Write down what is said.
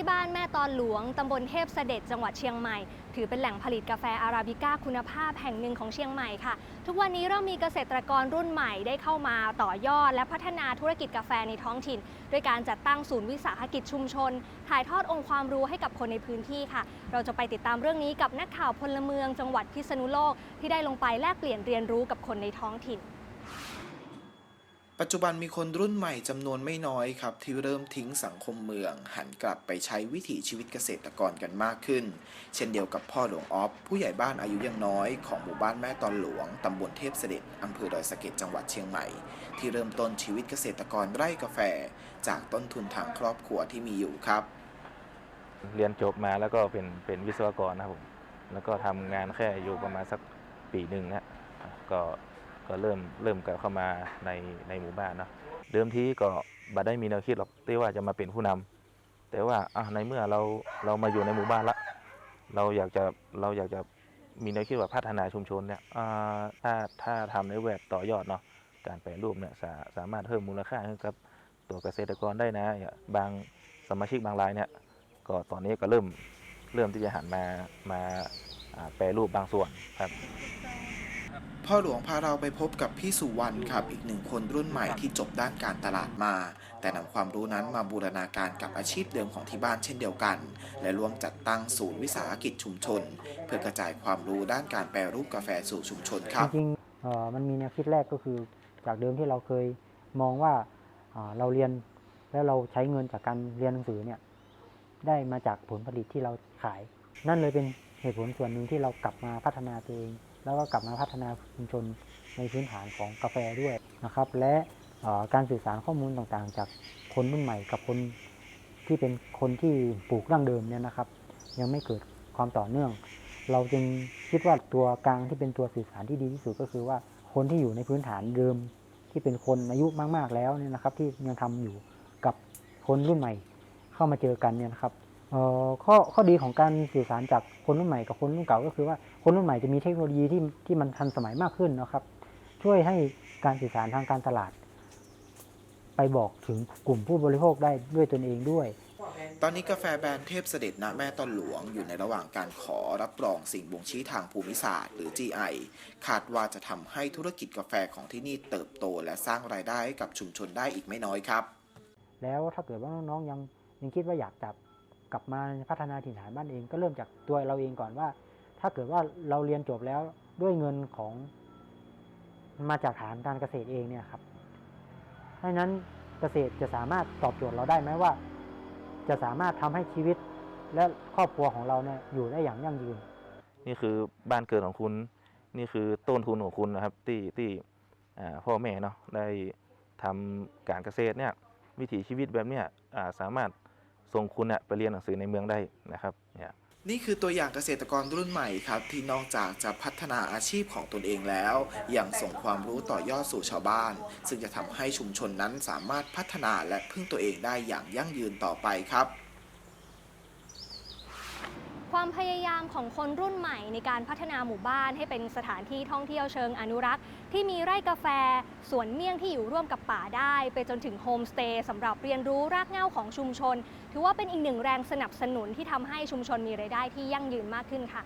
ที่บ้านแม่ตอนหลวง ตำบลเทพเสด็จจังหวัดเชียงใหม่ ถือเป็นแหล่งผลิตกาแฟอาราบิก้าคุณภาพแห่งหนึ่งของเชียงใหม่ค่ะ ทุกวันนี้เริ่มมีเกษตรกรรุ่นใหม่ได้เข้ามาต่อยอด และพัฒนาธุรกิจกาแฟในท้องถิ่น ด้วยการจัดตั้งศูนย์วิสาหกิจชุมชน ถ่ายทอดองค์ความรู้ให้กับคนในพื้นที่ค่ะ เราจะไปติดตามเรื่องนี้กับนักข่าวพลเมือง จังหวัดพิษณุโลกที่ได้ลงไปแลกเปลี่ยนเรียนรู้กับคนในท้องถิ่น ปัจจุบันมีคนรุ่นใหม่จำนวนไม่น้อยครับ ที่เริ่มทิ้งสังคมเมือง หันกลับไปใช้วิถีชีวิตเกษตรกรกันมากขึ้น เช่นเดียวกับพ่อหลวงออฟ ผู้ใหญ่บ้านอายุยังน้อยของหมู่บ้านแม่ตอนหลวงตำบลเทพเสด็จอำเภอดอยสะเก็ดจังหวัดเชียงใหม่ ที่เริ่มต้นชีวิตเกษตรกรไร่กาแฟ จากต้นทุนทางครอบครัวที่มีอยู่ครับ เรียนจบมาแล้วก็เป็นเป็นวิศวกรนะครับผมแล้วก็ทำงานแค่อยู่ประมาณสักปีหนึ่งนะก็ ก็เริ่มเริ่มกลับเข้ามาในในหมู่บ้านเนาะเดิมทีก็บัดได้มีแนวคิดหรอกที่ว่าจะมาเป็นผู้นำแต่ว่าอะในเมื่อเราเรามาอยู่ในหมู่บ้านละ เราอยากจะเราอยากจะมีแนวคิดว่าพัฒนาชุมชนเนี่ยถ้าถ้าทำในแบบต่อยอดเนาะการแปรรูปเนี่ยสาสามารถเพิ่มมูลค่าให้กับตัวเกษตรกรได้นะบางสมาชิกบางรายเนี่ยก็ตอนนี้ก็เริ่มเริ่มที่จะหันมามาอ่าแปรรูปบางส่วนครับ พ่อหลวงพาเราไปพบกับพี่สุวรรณครับ อีกหนึ่งคนรุ่นใหม่ที่จบด้านการตลาดมา แต่นำความรู้นั้นมาบูรณาการกับอาชีพเดิมของที่บ้านเช่นเดียวกัน และร่วมจัดตั้งศูนย์วิสาหกิจชุมชน เพื่อกระจายความรู้ด้านการแปรรูปกาแฟสู่ชุมชนครับจริงๆเอ่อมันมีแนวคิดแรกก็คือ จากเดิมที่เราเคยมองว่าอ่าเราเรียนแล้วเราใช้เงินจากการเรียนหนังสือเนี่ยได้มาจากผลผลิตที่เราขาย นั่นเลยเป็นเหตุผลส่วนหนึ่งที่เรากลับมาพัฒนาตัวเอง แล้วก็กลับมาพัฒนาชุมชนในพื้นฐานของกาแฟด้วยนะครับ และการสื่อสารข้อมูลต่างๆ จากคนรุ่นใหม่กับคนที่เป็นคนที่ปลูกดั้งเดิมเนี่ยนะครับ ยังไม่เกิดความต่อเนื่อง เราจึงคิดว่าตัวกลางที่เป็นตัวสื่อสารที่ดีที่สุดก็คือว่าคนที่อยู่ในพื้นฐานเดิมที่เป็นคนอายุมาก ๆ แล้วเนี่ยนะครับ ที่ยังทำอยู่กับคนรุ่นใหม่ เข้ามาเจอกันเนี่ยนะครับ ข้อข้อดีของการสื่อสารจากคนรุ่นใหม่กับคนรุ่นเก่าก็คือว่าคนรุ่นใหม่จะมีเทคโนโลยีที่ที่มันทันสมัยมากขึ้นนะครับ ช่วยให้การสื่อสารทางการตลาด ไปบอกถึงกลุ่มผู้บริโภคได้ด้วยตนเองด้วย ตอนนี้กาแฟแบรนด์เทพเสด็จณแม่ตอนหลวงอยู่ในระหว่างการขอรับรองสิ่งบ่งชี้ทางภูมิศาสตร์ หรือ GI คาดว่าจะทำให้ธุรกิจกาแฟของที่นี่เติบโต และสร้างรายได้ให้กับชุมชนได้อีกไม่น้อยครับ แล้วถ้าเกิดว่าน้องๆยังยังคิดว่าอยากจะ กลับมาพัฒนาถิ่นฐานบ้านเอง ก็เริ่มจากตัวเราเองก่อนว่า ถ้าเกิดว่าเราเรียนจบแล้วด้วยเงินของมาจากฐานการเกษตรเองเนี่ยครับเพราะฉะนั้นเกษตรจะสามารถตอบโจทย์เราได้ไหมว่า จะสามารถทำให้ชีวิตและครอบครัวของเราเนี่ยอยู่ได้อย่างยั่งยืน นี่คือบ้านเกิดของคุณ นี่คือต้นทุนของคุณนะครับ ที่ที่พ่อแม่เนาะได้ทำการเกษตรเนี่ยวิถีชีวิตแบบเนี้ยสามารถ ส่งคุณไปเรียนหนังสือในเมืองได้นะครับเนี่ยนี่คือตัวอย่างเกษตรกรรุ่นใหม่ครับ ที่นอกจากจะพัฒนาอาชีพของตนเองแล้ว ยังส่งความรู้ต่อยอดสู่ชาวบ้าน ซึ่งจะทำให้ชุมชนนั้นสามารถพัฒนาและพึ่งตัวเองได้อย่างยั่งยืนต่อไปครับ ความพยายามของคนรุ่นใหม่ในการพัฒนาหมู่บ้านให้เป็นสถานที่ท่องเที่ยวเชิงอนุรักษ์ ที่มีไร่กาแฟ สวนเมี่ยงที่อยู่ร่วมกับป่าได้ ไปจนถึงโฮมสเตย์สำหรับเรียนรู้รากเหง้าของชุมชน ถือว่าเป็นอีกหนึ่งแรงสนับสนุนที่ทำให้ชุมชนมีรายได้ที่ยั่งยืนมากขึ้นค่ะ